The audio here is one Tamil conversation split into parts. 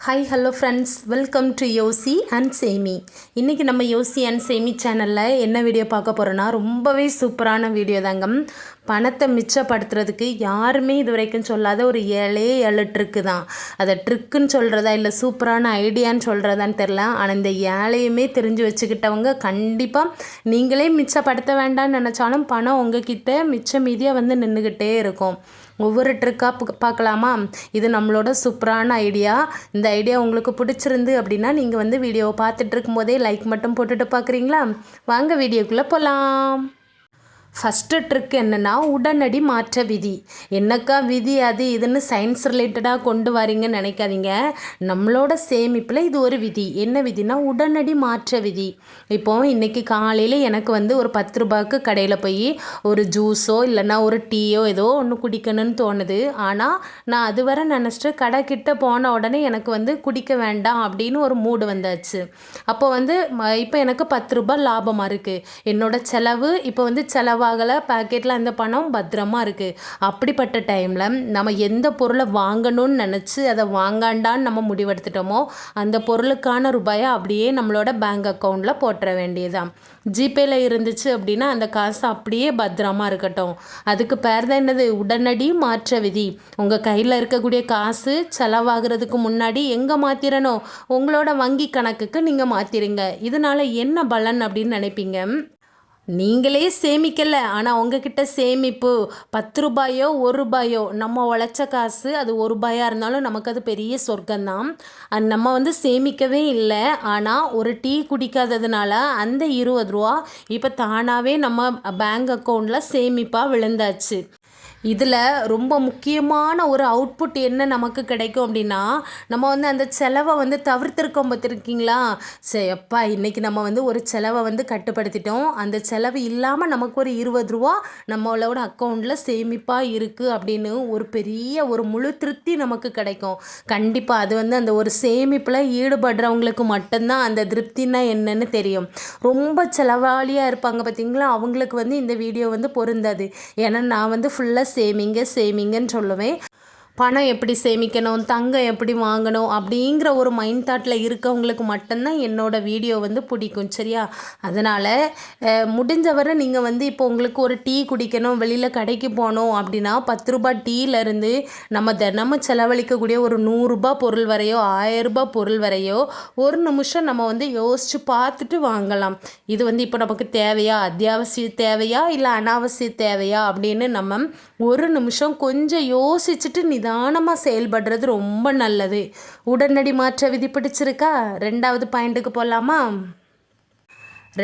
Hi hello friends welcome to யோசி அண்ட் சேமி இன்றைக்கி நம்ம யோசி அண்ட் சேமி சேனலில் என்ன வீடியோ பார்க்க போகிறோன்னா ரொம்பவே சூப்பரான வீடியோ தாங்க. பணத்தை மிச்சப்படுத்துறதுக்கு யாருமே இது வரைக்கும் சொல்லாத ஒரு ஏழே ஏழு ட்ரிக்கு தான். அதை ட்ரிக்குன்னு சொல்கிறதா இல்லை சூப்பரான ஐடியான்னு சொல்கிறதான்னு தெரில ஆனால் இந்த ஏழையுமே தெரிஞ்சு வச்சுக்கிட்டவங்க கண்டிப்பாக நீங்களே மிச்சப்படுத்த வேண்டாம்னு நினச்சாலும் பணம் உங்ககிட்ட மிச்ச மீதியாக வந்து நின்றுக்கிட்டே இருக்கும். ஒவ்வொரு ட்ரிக்காக பார்க்கலாமா? இது நம்மளோட சூப்பரான ஐடியா. இந்த ஐடியா உங்களுக்கு பிடிச்சிருந்து அப்படின்னா நீங்கள் வந்து வீடியோவை பார்த்துட்டு இருக்கும்போதே லைக் மட்டும் போட்டுட்டு பார்க்குறீங்களா? வாங்க வீடியோக்குள்ளே போகலாம் ஃபஸ்ட்டு ட்ரிக் என்னென்னா உடனடி மாற்ற விதி. என்னக்கா விதி அது இதுன்னு சயின்ஸ் ரிலேட்டடாக கொண்டு வரீங்கன்னு நினைக்காதீங்க. நம்மளோட சேமிப்பில் இது ஒரு விதி. என்ன விதினா உடனடி மாற்ற விதி. இப்போ இன்றைக்கி காலையில் எனக்கு வந்து ஒரு பத்து ரூபாய்க்கு கடையில் போய் ஒரு ஜூஸோ இல்லைன்னா ஒரு டீயோ ஏதோ ஒன்று குடிக்கணும்னு தோணுது. ஆனால் நான் அதுவரை நினச்சிட்டு கடை கிட்ட போன உடனே எனக்கு வந்து குடிக்க வேண்டாம் அப்படின்னு ஒரு மூடு வந்தாச்சு. அப்போ வந்து இப்போ எனக்கு பத்து ரூபாய் லாபமாக இருக்குது என்னோட செலவு இப்போ வந்து செலவாக ஆகலை பேக்கெட்டில் அந்த பணம் பத்திரமா இருக்குது அப்படிப்பட்ட டைமில் நம்ம எந்த பொருளை வாங்கணும்னு நினச்சி அதை வாங்காண்டான்னு நம்ம முடிவெடுத்துட்டோமோ அந்த பொருளுக்கான ரூபாயை அப்படியே நம்மளோட பேங்க் அக்கௌண்ட்டில் போட்டுற வேண்டியதுதான். ஜிபேயில் இருந்துச்சு அப்படின்னா அந்த காசு அப்படியே பத்திரமா இருக்கட்டும். அதுக்கு பேர் தான் என்னது? உடனடி மாற்ற விதி. உங்கள் கையில் இருக்கக்கூடிய காசு செலவாகிறதுக்கு முன்னாடி எங்கே மாற்றிடணும் உங்களோட வங்கி கணக்குக்கு நீங்கள் மாற்றிடுங்க இதனால் என்ன பலன் அப்படின்னு நினைப்பீங்க? நீங்களே சேமிக்கலை ஆனால் உங்ககிட்ட சேமிப்பு பத்து ரூபாயோ ஒரு ரூபாயோ. நம்ம உழைச்ச காசு அது ஒரு ரூபாயாக இருந்தாலும் நமக்கு அது பெரிய சொர்க்கம்தான். அது நம்ம வந்து சேமிக்கவே இல்லை. ஆனால் ஒரு டீ குடிக்காததுனால அந்த இருபது ரூபா இப்போ தானாகவே நம்ம பேங்க் அக்கௌண்ட்டில் சேமிப்பாக விழுந்தாச்சு. இதில் ரொம்ப முக்கியமான ஒரு அவுட்புட் என்ன நமக்கு கிடைக்கும் அப்படின்னா நம்ம வந்து அந்த செலவை வந்து தவிர்த்திருக்கோம் பார்த்துருக்கீங்களா? சரி அப்பா இன்றைக்கி நம்ம வந்து ஒரு செலவை வந்து கட்டுப்படுத்திட்டோம். அந்த செலவு இல்லாமல் நமக்கு ஒரு இருபது ரூபா நம்மளோட அக்கௌண்ட்டில் சேமிப்பாக இருக்குது அப்படின்னு ஒரு பெரிய ஒரு முழு திருப்தி நமக்கு கிடைக்கும். கண்டிப்பாக அது வந்து அந்த ஒரு சேமிப்பில் ஈடுபடுறவங்களுக்கு மட்டும்தான் அந்த திருப்தின்னா என்னன்னு தெரியும். ரொம்ப செலவாளியாக இருப்பாங்க பார்த்தீங்களா? அவங்களுக்கு வந்து இந்த வீடியோ வந்து பொருந்தாது. ஏன்னா நான் வந்து ஃபுல்லாக சேமிங்க சேமிங்கன்னு சொல்லுவேன். பணம் எப்படி சேமிக்கணும் தங்கம் எப்படி வாங்கணும் அப்படிங்கிற ஒரு மைண்ட் தாட்டில் இருக்கவங்களுக்கு மட்டும்தான் என்னோடய வீடியோ வந்து பிடிக்கும் சரியா? அதனால் முடிஞ்சவரை நீங்கள் வந்து இப்போ உங்களுக்கு ஒரு டீ குடிக்கணும் வெளியில் கடைக்கு போகணும் அப்படின்னா பத்து ரூபாய் டீலேருந்து நம்ம தினமும் செலவழிக்கக்கூடிய ஒரு நூறுரூபா பொருள் வரையோ ஆயரூபா பொருள் வரையோ ஒரு நிமிஷம் நம்ம வந்து யோசித்து பார்த்துட்டு வாங்கலாம். இது வந்து இப்போ நமக்கு தேவையா அத்தியாவசிய தேவையா இல்லை அனாவசிய தேவையா அப்படின்னு நம்ம ஒரு நிமிஷம் கொஞ்சம் யோசிச்சுட்டு நித நிதானமாக செயல்படுறது ரொம்ப நல்லது. உடனடி மாற்ற விதி பிடிச்சிருக்கா ரெண்டாவது பாயிண்ட்டுக்கு போகலாமா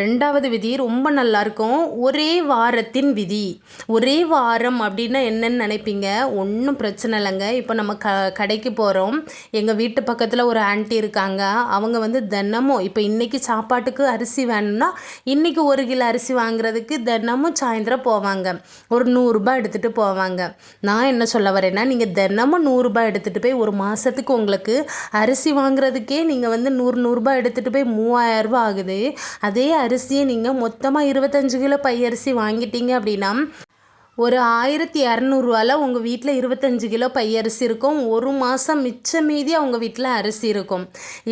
ரெண்டாவது விதி ரொம்ப நல்லாயிருக்கும் ஒரே வாரத்தின் விதி. ஒரே வாரம் அப்படின்னா என்னன்னு நினைப்பீங்க? ஒன்றும் பிரச்சனை இல்லைங்க. இப்போ நம்ம க கடைக்கு போகிறோம் எங்கள் வீட்டு பக்கத்தில் ஒரு ஆண்டி இருக்காங்க. அவங்க வந்து தினமும் இப்போ இன்றைக்கி சாப்பாட்டுக்கு அரிசி வேணும்னா இன்றைக்கி ஒரு கிலோ அரிசி வாங்குறதுக்கு தினமும் சாயந்தரம் போவாங்க. ஒரு நூறுரூபா எடுத்துகிட்டு போவாங்க. நான் என்ன சொல்ல வரேன்னா நீங்கள் தினமும் நூறுரூபா எடுத்துகிட்டு போய் ஒரு மாதத்துக்கு உங்களுக்கு அரிசி வாங்குறதுக்கே நீங்கள் வந்து நூறு நூறுரூபா எடுத்துகிட்டு போய் மூவாயிரரூபா ஆகுது. அதே அரிசியை நீங்கள் மொத்தமாக இருபத்தஞ்சு கிலோ பை அரிசி வாங்கிட்டீங்க அப்படின்னா ஒரு ஆயிரத்தி இரநூறுவாவில் உங்கள் வீட்டில் இருபத்தஞ்சு கிலோ பை அரிசி இருக்கும். ஒரு மாதம் மிச்ச மீதி அவங்க வீட்டில் அரிசி இருக்கும்.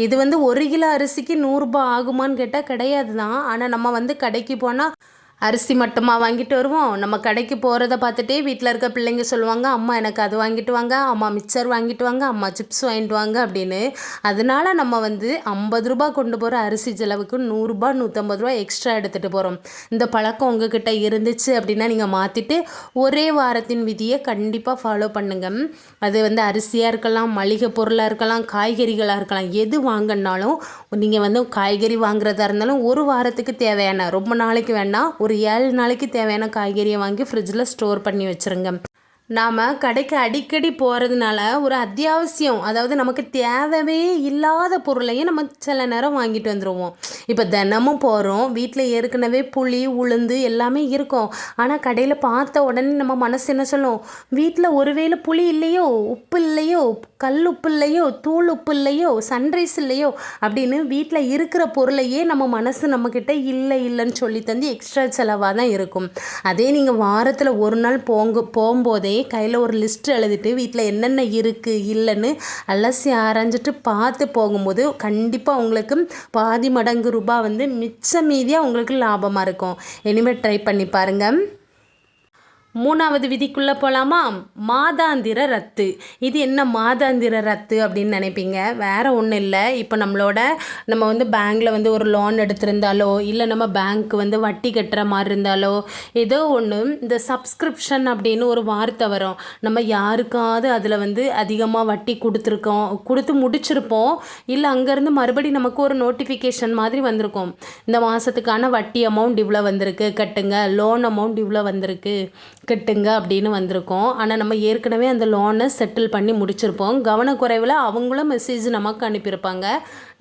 இது வந்து ஒரு கிலோ அரிசிக்கு நூறுரூபா ஆகுமான்னு கேட்டால் கிடையாது தான் ஆனால் நம்ம வந்து கடைக்கு போனால் அரிசி மட்டுமா வாங்கிட்டு வருவோம். நம்ம கடைக்கு போகிறத பார்த்துட்டே வீட்டில் இருக்க பிள்ளைங்க சொல்லுவாங்க அம்மா எனக்கு அது வாங்கிட்டு வாங்க அம்மா மிக்சர் வாங்கிட்டு வாங்க அம்மா சிப்ஸ் வாங்கிட்டு வாங்க அப்படின்னு. அதனால நம்ம வந்து ஐம்பது ரூபா கொண்டு போகிற அரிசி செலவுக்கு நூறுரூபா நூற்றம்பது ரூபா எக்ஸ்ட்ரா எடுத்துகிட்டு போகிறோம் இந்த பழக்கம் உங்ககிட்ட இருந்துச்சு அப்படின்னா நீங்கள் மாற்றிட்டு ஒரே வாரத்தின் விதியை கண்டிப்பாக ஃபாலோ பண்ணுங்கள் அது வந்து அரிசியாக இருக்கலாம் மளிகை பொருளாக இருக்கலாம் காய்கறிகளாக இருக்கலாம் எது வாங்கினாலும் நீங்கள் வந்து காய்கறி வாங்குறதா இருந்தாலும் ஒரு வாரத்துக்கு தேவையான ரொம்ப நாளைக்கு வேணால் ஒரு ஏழு நாளைக்கு தேவையான காய்கறியை வாங்கி ஃப்ரிட்ஜில் ஸ்டோர் பண்ணி வச்சுருங்க. நாம் கடைக்கு அடிக்கடி போகிறதுனால ஒரு அத்தியாவசியம் அதாவது நமக்கு தேவையே இல்லாத பொருளையும் நம்ம சில நேரம் வாங்கிட்டு வந்துடுவோம் இப்போ தினமும் போகிறோம் வீட்டில் ஏற்கனவே புளி உளுந்து எல்லாமே இருக்கும். ஆனால் கடையில் பார்த்த உடனே நம்ம மனசு என்ன சொல்லும்? வீட்டில் ஒருவேளை புளி இல்லையோ உப்பு இல்லையோ கல் உப்பு இல்லையோ தூள் உப்பு இல்லையோ சன்ரைஸ் இல்லையோ அப்படின்னு வீட்டில் இருக்கிற பொருளையே நம்ம மனசு நம்மக்கிட்ட இல்லை இல்லைன்னு சொல்லி தந்து எக்ஸ்ட்ரா செலவாக தான் இருக்கும். அதே நீங்கள் வாரத்தில் ஒரு நாள் போங்க போகும்போதே கையில் ஒரு லிஸ்ட் எழுதிட்டு வீட்டில் என்னென்ன இருக்குது இல்லைன்னு அலசி ஆராய்ஞ்சிட்டு பார்த்து போகும்போது கண்டிப்பாக உங்களுக்கு பாதி மடங்கு ரூபாய் வந்து மிச்ச மீதியாக உங்களுக்கு லாபமாக இருக்கும். இனிமேல் ட்ரை பண்ணி பாருங்கள் மூணாவது விதிக்குள்ளே போகலாமா மாதாந்திர ரத்து. இது என்ன மாதாந்திர ரத்து அப்படின்னு நினைப்பீங்க? வேறு ஒன்றும் இல்லை. இப்போ நம்மளோட நம்ம வந்து பேங்க்கில் வந்து ஒரு லோன் எடுத்திருந்தாலோ இல்லை நம்ம பேங்க் வந்து வட்டி கட்டுற மாதிரி இருந்தாலோ ஏதோ ஒன்று இந்த சப்ஸ்கிரிப்ஷன் அப்படின்னு ஒரு வார்த்தை வரும். நம்ம யாருக்காவது அதில் வந்து அதிகமாக வட்டி கொடுத்துருக்கோம் கொடுத்து முடிச்சிருப்போம் இல்லை அங்கேருந்து மறுபடி நமக்கு ஒரு நோட்டிஃபிகேஷன் மாதிரி வந்திருக்கும். இந்த மாதத்துக்கான வட்டி அமௌண்ட் இவ்வளோ வந்திருக்கு கட்டுங்க. லோன் அமௌண்ட் இவ்வளோ வந்திருக்கு. கட்டுங்க அப்படின்னு வந்திருக்கோம். ஆனால் நம்ம ஏற்கனவே அந்த லோனை செட்டில் பண்ணி முடிச்சிருப்போம். கவனக்குறைவில் அவங்களும் மெசேஜ் நமக்கு அனுப்பியிருப்பாங்க.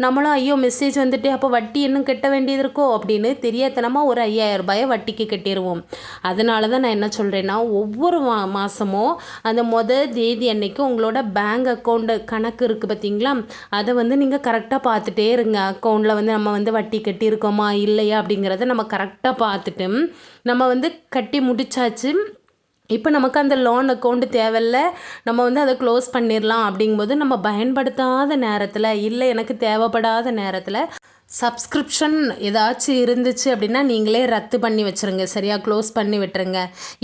நம்மளும் ஐயோ மெசேஜ் வந்துட்டு அப்போ வட்டி இன்னும் கட்ட வேண்டியது இருக்கோ? அப்படின்னு தெரியாதனமாக ஒரு ஐயாயிரம் ரூபாயை வட்டிக்கு கட்டிடுவோம் அதனால தான் நான் என்ன சொல்கிறேன்னா ஒவ்வொரு மா மாதமும் அந்த மொதல் தேதி அன்னைக்கு உங்களோட பேங்க் அக்கௌண்ட் கணக்கு இருக்குது பார்த்தீங்களா அதை வந்து நீங்கள் கரெக்டாக பார்த்துட்டே இருங்க. அக்கௌண்ட்டில் வந்து நம்ம வந்து வட்டி கட்டியிருக்கோமா இல்லையா அப்படிங்கிறத நம்ம கரெக்டாக பார்த்துட்டு நம்ம வந்து கட்டி முடிச்சாச்சு. இப்போ நமக்கு அந்த லோன் அக்கௌண்ட் தேவையில்ல நம்ம வந்து அதை க்ளோஸ் பண்ணிடலாம் அப்படிங்கும்போது நம்ம பயன்படுத்தாத நேரத்தில் இல்லை எனக்கு தேவைப்படாத நேரத்தில் சப்ஸ்கிரிப்ஷன் ஏதாச்சும் இருந்துச்சு அப்படின்னா நீங்களே ரத்து பண்ணி வச்சுருங்க. சரியா? க்ளோஸ் பண்ணி விட்டுருங்க.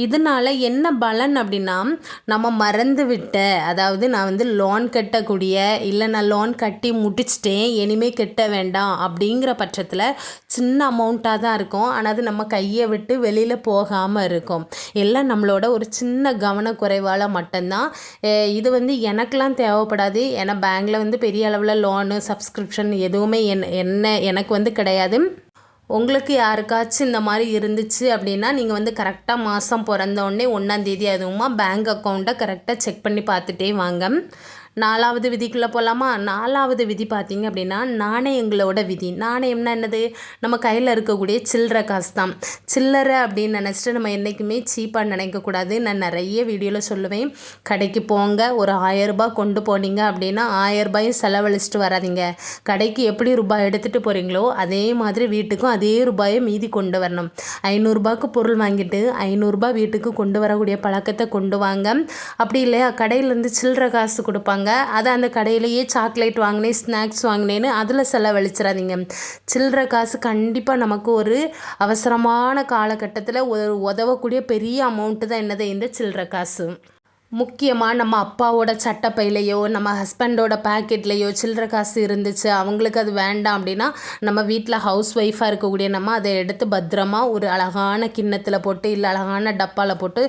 இதனால் என்ன பலன் அப்படின்னா நம்ம மறந்து விட்ட அதாவது நான் வந்து லோன் கட்டக்கூடிய இல்லை நான் லோன் கட்டி முடிச்சிட்டேன் இனிமேல் கட்ட வேண்டாம் அப்படிங்கிற பட்சத்தில் சின்ன அமௌண்ட்டாக தான் இருக்கும். ஆனால் அது நம்ம கையை விட்டு வெளியில் போகாமல் இருக்கும். எல்லாம் நம்மளோட ஒரு சின்ன கவனக்குறைவால் மட்டும்தான். இது வந்து எனக்கெலாம் தேவைப்படாது. ஏன்னா பேங்கில் வந்து பெரிய அளவில் லோனு சப்ஸ்கிரிப்ஷன் எதுவுமே என் என்ன எனக்கு வந்து கிடையாது. உங்களுக்கு யாருக்காச்சும் இந்த மாதிரி இருந்துச்சு அப்படின்னா நீங்கள் வந்து கரெக்டாக மாதம் பிறந்தோடனே ஒன்றாந்தேதி அதுவுமா பேங்க் அக்கௌண்ட்டை கரெக்டாக செக் பண்ணி பார்த்துட்டே வாங்க. நாலாவது விதிக்குள்ளே போகலாமா நாலாவது விதி பார்த்திங்க அப்படின்னா நாணயங்களோட விதி. நாணயம்னா என்னது? நம்ம கையில் இருக்கக்கூடிய சில்லற காசு தான் சில்லறை அப்படின்னு நினச்சிட்டு நம்ம என்றைக்குமே சீப்பாக நினைக்கக்கூடாது நான் நிறைய வீடியோவில் சொல்லுவேன். கடைக்கு போங்க. ஒரு ஆயரரூபா கொண்டு போனீங்க அப்படின்னா ஆயரரூபாயும் செலவழிச்சிட்டு வராதிங்க. கடைக்கு எப்படி ரூபாய் எடுத்துகிட்டு போகிறீங்களோ அதே மாதிரி வீட்டுக்கும் அதே ரூபாயை மீதி கொண்டு வரணும். ஐநூறுரூபாய்க்கு பொருள் வாங்கிட்டு ஐநூறுரூபா வீட்டுக்கு கொண்டு வரக்கூடிய பழக்கத்தை கொண்டு வாங்க. அப்படி இல்லையா? கடையிலேருந்து சில்லற காசு கொடுப்பாங்க. வாங்குவாங்க. அதை அந்த கடையிலேயே சாக்லேட் வாங்கினேன் ஸ்நாக்ஸ் வாங்கினேன்னு அதில் செலவழிச்சிடாதீங்க சில்லற காசு கண்டிப்பாக நமக்கு ஒரு அவசரமான காலகட்டத்தில் ஒரு உதவக்கூடிய பெரிய அமௌண்ட்டு தான் என்னது இந்த சில்லற காசு. முக்கியமாக நம்ம அப்பாவோட சட்டப்பையிலையோ நம்ம ஹஸ்பண்டோட பேக்கெட்லேயோ சில்லற காசு இருந்துச்சு அவங்களுக்கு அது வேண்டாம் அப்படின்னா நம்ம வீட்டில் ஹவுஸ் ஒய்ஃபாக இருக்கக்கூடிய நம்ம அதை எடுத்து பத்திரமா ஒரு அழகான கிண்ணத்தில் போட்டு இல்லை அழகான டப்பாவில் போட்டு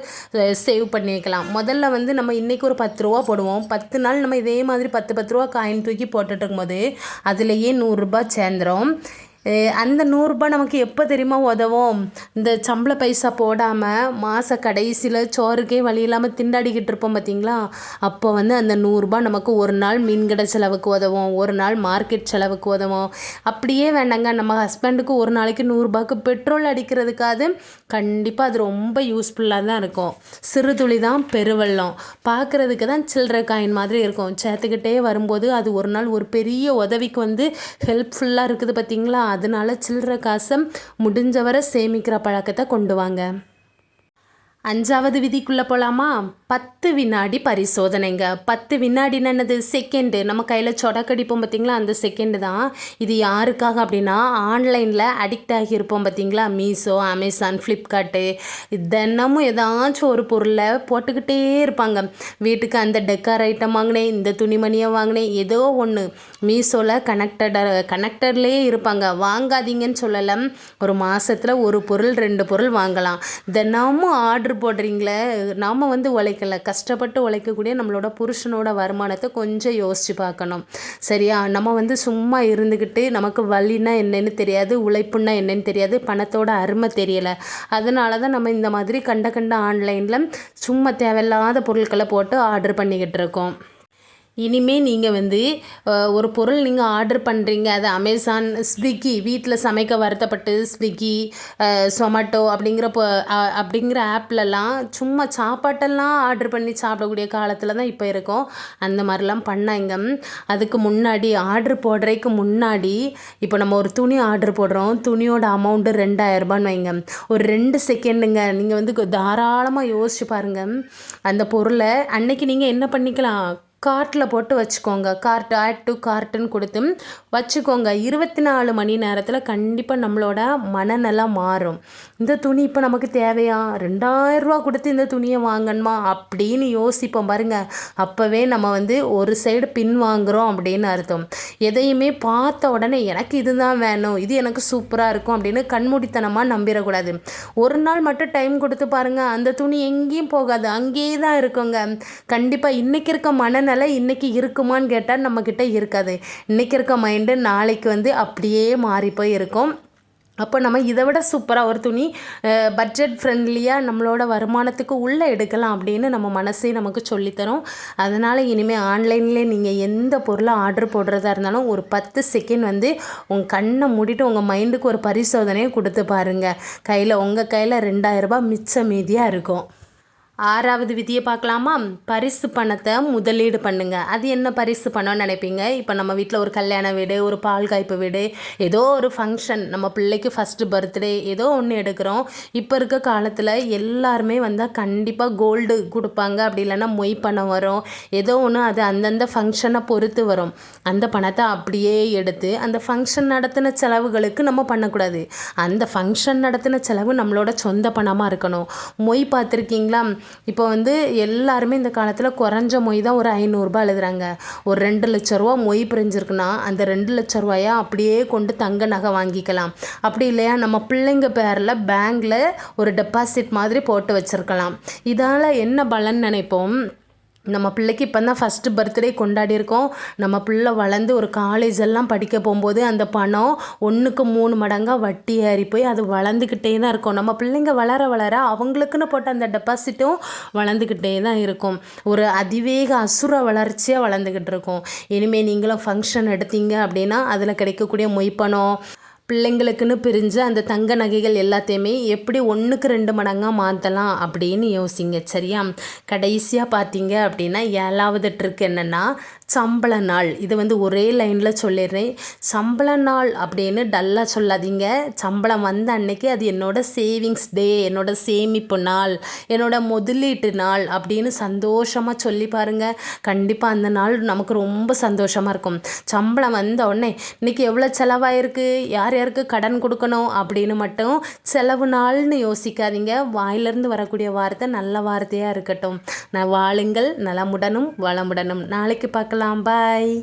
சேவ் பண்ணி வைக்கலாம் முதல்ல வந்து நம்ம இன்றைக்கி ஒரு பத்து ரூபா போடுவோம். பத்து நாள் நம்ம இதே மாதிரி பத்து பத்து ரூபா காயின் தூக்கி போட்டுட்டு இருக்கும்போது அதுலேயே நூறுரூபா சேர்ந்துடும் அந்த நூறுரூபா நமக்கு எப்போ தெரியுமா உதவும்? இந்த சம்பள பைசா போடாமல் மாத கடைசியில் சோறுக்கே வழி இல்லாமல் திண்டாடிக்கிட்டு இருப்போம் பார்த்தீங்களா அப்போ வந்து அந்த நூறுரூபா நமக்கு ஒரு நாள் மீன்கடை செலவுக்கு உதவும் ஒரு நாள் மார்க்கெட் செலவுக்கு உதவும். அப்படியே வேண்டாங்க நம்ம ஹஸ்பண்டுக்கு ஒரு நாளைக்கு நூறுரூபாக்கு பெட்ரோல் அடிக்கிறதுக்காது கண்டிப்பாக அது ரொம்ப யூஸ்ஃபுல்லாக தான் இருக்கும். சிறு துளி தான் பெருவெள்ளம். பார்க்குறதுக்கு தான் சில்லற காயின் மாதிரி இருக்கும். சேர்த்துக்கிட்டே வரும்போது அது ஒரு நாள் ஒரு பெரிய உதவிக்கு வந்து ஹெல்ப்ஃபுல்லாக இருக்குது பார்த்தீங்களா அதனால சில்லற காசை முடிஞ்சவரை சேமிக்கிற பழக்கத்தை கொண்டு வாங்க. அஞ்சாவது விதிக்குள்ளே போகலாமா பத்து வினாடி பரிசோதனைங்க. பத்து வினாடி என்னது? செகண்டு நம்ம கையில் சொடக்கடிப்போம் பார்த்திங்களா அந்த செகண்டு தான். இது யாருக்காக அப்படின்னா ஆன்லைனில் அடிக்ட் ஆகியிருப்போம் பார்த்திங்களா மீஷோ அமேசான் ஃப்ளிப்கார்ட்டு தினமும் ஏதாச்சும் ஒரு பொருளை போட்டுக்கிட்டே இருப்பாங்க. வீட்டுக்கு அந்த டெக்கார் ஐட்டம் வாங்கினேன் இந்த துணிமணியை வாங்கினேன் ஏதோ ஒன்று மீஷோவில் கனெக்டட கனெக்டர்லேயே இருப்பாங்க. வாங்காதீங்கன்னு சொல்லலை. ஒரு மாதத்தில் ஒரு பொருள் ரெண்டு பொருள் வாங்கலாம். தினமும் ஆர்டர் போடுறீங்களே நாம் வந்து உழைக்கல. கஷ்டப்பட்டு உழைக்கக்கூடிய நம்மளோட புருஷனோட வருமானத்தை கொஞ்சம் யோசித்து பார்க்கணும். சரியா? நம்ம வந்து சும்மா இருந்துக்கிட்டு நமக்கு வழின்னா என்னென்னு தெரியாது உழைப்புன்னா என்னென்னு தெரியாது பணத்தோட அருமை தெரியலை. அதனால தான் நம்ம இந்த மாதிரி கண்ட கண்ட ஆன்லைனில் சும்மா தேவையில்லாத பொருட்களை போட்டு ஆர்டர் பண்ணிக்கிட்டு இருக்கோம். இனிமே நீங்கள் வந்து ஒரு பொருள் நீங்கள் ஆர்டர் பண்ணுறீங்க அது அமேசான் ஸ்விக்கி வீட்டில் சமைக்க வருத்தப்பட்டு ஸ்விக்கி சொமேட்டோ அப்படிங்கிற பொ அப்படிங்கிற ஆப்லலாம் சும்மா சாப்பாட்டெல்லாம் ஆர்டர் பண்ணி சாப்பிடக்கூடிய காலத்தில் தான் இப்போ இருக்கோம். அந்த மாதிரிலாம் பண்ணாங்க. அதுக்கு முன்னாடி ஆர்டர் போடுறதுக்கு முன்னாடி இப்போ நம்ம ஒரு துணி ஆர்டர் போடுறோம். துணியோட அமௌண்ட்டு ரெண்டாயிரரூபான்னு வைங்க. ஒரு ரெண்டு செகண்டுங்க நீங்கள் வந்து தாராளமாக யோசிச்சு பாருங்கள் அந்த பொருளை அன்னைக்கு நீங்கள் என்ன பண்ணிக்கலாம்? கார்ட்டில் போட்டு வச்சுக்கோங்க. கார்ட் ஆட் டு கார்ட்டுன்னு கொடுத்து வச்சுக்கோங்க. இருபத்தி நாலு மணி நேரத்தில் கண்டிப்பாக நம்மளோட மனநலம் மாறும். இந்த துணி இப்போ நமக்கு தேவையா? ரெண்டாயிரரூவா கொடுத்து இந்த துணியை வாங்கணுமா? அப்படின்னு யோசிப்போம் பாருங்க. அப்போவே நம்ம வந்து ஒரு சைடு பின் வாங்குகிறோம் அப்படின்னு அர்த்தம். எதையுமே பார்த்த உடனே எனக்கு இதுதான் வேணும் இது எனக்கு சூப்பராக இருக்கும் அப்படின்னு கண்மூடித்தனமாக நம்பிடக்கூடாது ஒரு நாள் மட்டும் டைம் கொடுத்து பாருங்கள் அந்த துணி எங்கேயும் போகாது. அங்கேயே தான் இருக்குங்க. கண்டிப்பாக இன்றைக்கி இருக்க மன மனநிலை இன்றைக்கி இருக்குமான்னு கேட்டால் நம்மக்கிட்ட இருக்காது. இன்றைக்கி இருக்க மைண்டு நாளைக்கு வந்து அப்படியே மாறி போய் இருக்கும். அப்போ நம்ம இதை விட சூப்பராக ஒரு துணி பட்ஜெட் ஃப்ரெண்ட்லியாக நம்மளோட வருமானத்துக்கு உள்ளே எடுக்கலாம் அப்படின்னு நம்ம மனசே நமக்கு சொல்லித்தரும். அதனால் இனிமேல் ஆன்லைன்லேயே நீங்கள் எந்த பொருளை ஆர்டர் போடுறதா இருந்தாலும் ஒரு பத்து செகண்ட் வந்து உங்கள் கண்ணை மூடிட்டு உங்கள் மைண்டுக்கு ஒரு பரிசோதனையை கொடுத்து பாருங்கள் கையில் உங்கள் கையில் ரெண்டாயிரரூபா மிச்ச மீதியாக இருக்கும். ஆறாவது விதியை பார்க்கலாமா? பரிசு பணத்தை முதலீடு பண்ணுங்க. அது என்ன பரிசு பணம்னு நினைப்பீங்க? இப்போ நம்ம வீட்டில் ஒரு கல்யாண வீடு ஒரு பால் காய்ப்பு வீடு ஏதோ ஒரு ஃபங்க்ஷன் நம்ம பிள்ளைக்கு ஃபஸ்ட்டு பர்த்டே ஏதோ ஒன்று எடுக்கிறோம். இப்போ இருக்க காலத்தில் எல்லாருமே வந்தால் கண்டிப்பாக கோல்டு கொடுப்பாங்க. அப்படி இல்லைன்னா மொய் பணம் வரும். ஏதோ ஒன்று அது அந்தந்த ஃபங்க்ஷனை பொறுத்து வரும். அந்த பணத்தை அப்படியே எடுத்து அந்த ஃபங்க்ஷன் நடத்தின செலவுகளுக்கு நம்ம பண்ணக்கூடாது. அந்த ஃபங்க்ஷன் நடத்தின செலவு நம்மளோட சொந்த பணமாக இருக்கணும். மொய் பார்த்துருக்கீங்களா? இப்போ வந்து எல்லாருமே இந்த காலத்தில் குறைஞ்ச மொய் தான் ஒரு ஐநூறுரூபா எழுதுறாங்க. ஒரு ரெண்டு லட்ச ரூபா மொய் பிரிஞ்சிருக்குன்னா அந்த ரெண்டு லட்ச ரூபாயை அப்படியே கொண்டு தங்க நகை வாங்கிக்கலாம். அப்படி இல்லையா நம்ம பிள்ளைங்க பேரில் பேங்க்கில் ஒரு டெபாசிட் மாதிரி போட்டு வச்சுருக்கலாம். இதால் என்ன பலன் நினைப்போம்? நம்ம பிள்ளைக்கு இப்போ தான் ஃபஸ்ட்டு பர்த்டே கொண்டாடியிருக்கோம். நம்ம பிள்ளை வளர்ந்து ஒரு காலேஜ் எல்லாம் படிக்க போகும்போது அந்த பணம் ஒன்றுக்கு மூணு மடங்காக வட்டி ஏறி போய் அது வளர்ந்துக்கிட்டே தான் இருக்கும். நம்ம பிள்ளைங்க வளர வளர அவங்களுக்குன்னு போட்ட அந்த டெபாசிட்டும் வளர்ந்துக்கிட்டே தான் இருக்கும். ஒரு அதிவேக அசுர வளர்ச்சியாக வளர்ந்துக்கிட்டு இருக்கும். இனிமேல் நீங்களும் ஃபங்க்ஷன் எடுத்தீங்க அப்படின்னா அதில் கிடைக்கக்கூடிய மொய்ப்பணம் பிள்ளைங்களுக்குன்னு பிரிஞ்ச அந்த தங்க நகைகள் எல்லாத்தையுமே எப்படி ஒன்றுக்கு ரெண்டு மடங்காக மாற்றலாம் அப்படின்னு யோசிங்க. சரியா? கடைசியாக பார்த்தீங்க அப்படின்னா ஏழாவது ட்ரிக் என்னென்னா சம்பள நாள். இது வந்து ஒரே லைனில் சொல்லிடுறேன். சம்பள நாள் அப்படின்னு டல்லாக சொல்லாதீங்க. சம்பளம் வந்த அன்னைக்கு அது என்னோடய சேவிங்ஸ் டே என்னோட சேமிப்பு நாள் என்னோட முதலீட்டு நாள் அப்படின்னு சந்தோஷமாக சொல்லி பாருங்கள் கண்டிப்பாக அந்த நாள் நமக்கு ரொம்ப சந்தோஷமாக இருக்கும். சம்பளம் வந்த உடனே இன்னைக்கு எவ்வளோ செலவாயிருக்கு? யார் யார் யாருக்கு கடன் கொடுக்கணும் அப்படின்னு மட்டும் செலவு நாள்னு யோசிக்காதீங்க. வாயிலிருந்து வரக்கூடிய வார்த்தை நல்ல வார்த்தையாக இருக்கட்டும். நான் வாழுங்கள் நலமுடனும் வளமுடனும். நாளைக்கு பார்க்கலாம். பாய்.